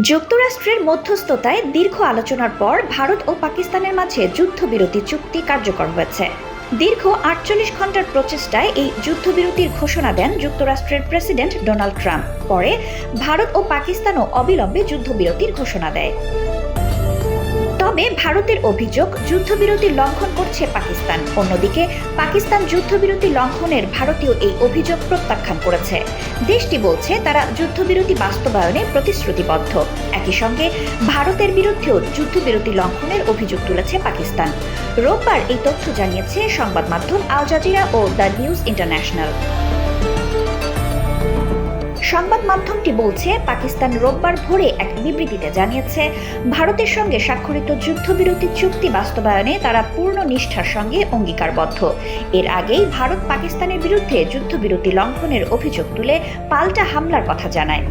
যুক্তরাষ্ট্রের মধ্যস্থতায় দীর্ঘ আলোচনার পর ভারত ও পাকিস্তানের মাঝে যুদ্ধবিরতি চুক্তি কার্যকর হয়েছে। দীর্ঘ আটচল্লিশ ঘণ্টার প্রচেষ্টায় এই যুদ্ধবিরতির ঘোষণা দেন যুক্তরাষ্ট্রের প্রেসিডেন্ট ডোনাল্ড ট্রাম্প। পরে ভারত ও পাকিস্তানও অবিলম্বে যুদ্ধবিরতির ঘোষণা দেয়। তবে ভারতের অভিযোগ যুদ্ধবিরতি লঙ্ঘন করছে পাকিস্তান। অন্যদিকে, পাকিস্তান যুদ্ধবিরতি লঙ্ঘনের ভারতীয় এই অভিযোগ প্রত্যাখ্যান করেছে। দেশটি বলছে, তারা যুদ্ধবিরতি বাস্তবায়নে প্রতিশ্রুতিবদ্ধ। একই সঙ্গে, ভারতের বিরুদ্ধেও যুদ্ধবিরতি লঙ্ঘনের অভিযোগ তুলেছে পাকিস্তান। রোববার এই তথ্য জানিয়েছে সংবাদ মাধ্যম আল জাজিরা ও দ্য নিউজ ইন্টারন্যাশনাল। সংবাদ মাধ্যমটি বলছে, পাকিস্তান রোববার ভোরে এক বিবৃতিতে জানিয়েছে, ভারতের সঙ্গে স্বাক্ষরিত যুদ্ধবিরতি চুক্তি বাস্তবায়নে তারা পূর্ণ নিষ্ঠার সঙ্গে অঙ্গীকারবদ্ধ। এর আগেই ভারত পাকিস্তানের বিরুদ্ধে যুদ্ধবিরতি লঙ্ঘনের অভিযোগ তুলে পাল্টা হামলার কথা জানায়।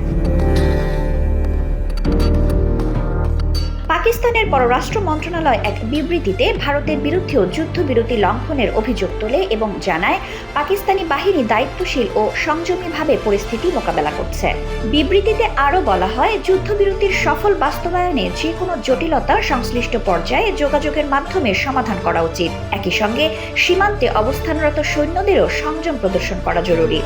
পাকিস্তানের পররাষ্ট্র মন্ত্রণালয় এক বিবৃতিতে ভারতের বিরুদ্ধেও যুদ্ধবিরতি লঙ্ঘনের অভিযোগ তোলে এবং জানায়, পাকিস্তানি বাহিনী দায়িত্বশীল ও সংযমীভাবে পরিস্থিতি মোকাবেলা করছে। বিবৃতিতে আরও বলা হয়, যুদ্ধবিরতির সফল বাস্তবায়নে যে কোনো জটিলতা সংশ্লিষ্ট পর্যায়ে যোগাযোগের মাধ্যমে সমাধান করা উচিত। একই সঙ্গে, সীমান্তে অবস্থানরত সৈন্যদেরও সংযম প্রদর্শন করা জরুরি।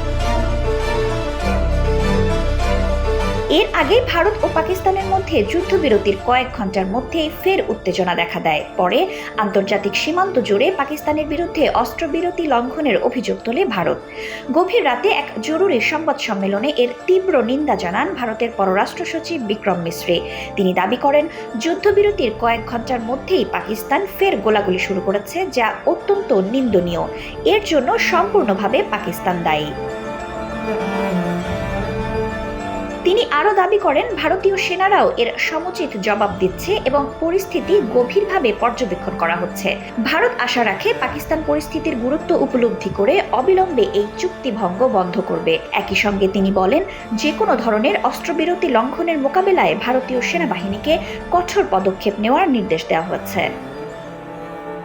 এর আগে ভারত ও পাকিস্তানের মধ্যে যুদ্ধবিরতির কয়েক ঘণ্টার মধ্যেই ফের উত্তেজনা দেখা দেয়। পরে আন্তর্জাতিক সীমান্ত জুড়ে পাকিস্তানের বিরুদ্ধে অস্ত্রবিরতি লঙ্ঘনের অভিযোগ তোলে ভারত। গভীর রাতে এক জরুরি সংবাদ সম্মেলনে এর তীব্র নিন্দা জানান ভারতের পররাষ্ট্র সচিব বিক্রম মিশ্রে। তিনি দাবি করেন, যুদ্ধবিরতির কয়েক ঘণ্টার মধ্যেই পাকিস্তান ফের গোলাগুলি শুরু করেছে, যা অত্যন্ত নিন্দনীয়। এর জন্য সম্পূর্ণভাবে পাকিস্তান দায়ী। তিনি আরও দাবি করেন, ভারতীয় সেনারাও এর সমুচিত জবাব দিচ্ছে এবং পরিস্থিতি গভীরভাবে পর্যবেক্ষণ করা হচ্ছে। ভারত আশা রাখে পাকিস্তান পরিস্থিতির গুরুত্ব উপলব্ধি করে অবিলম্বে এই চুক্তি ভঙ্গ বন্ধ করবে। একই সঙ্গে তিনি বলেন যে কোনো ধরনের অস্ত্রবিরতি লঙ্ঘনের মোকাবেলায় ভারতীয় সেনাবাহিনীকে কঠোর পদক্ষেপ নেওয়ার নির্দেশ দেওয়া হয়েছে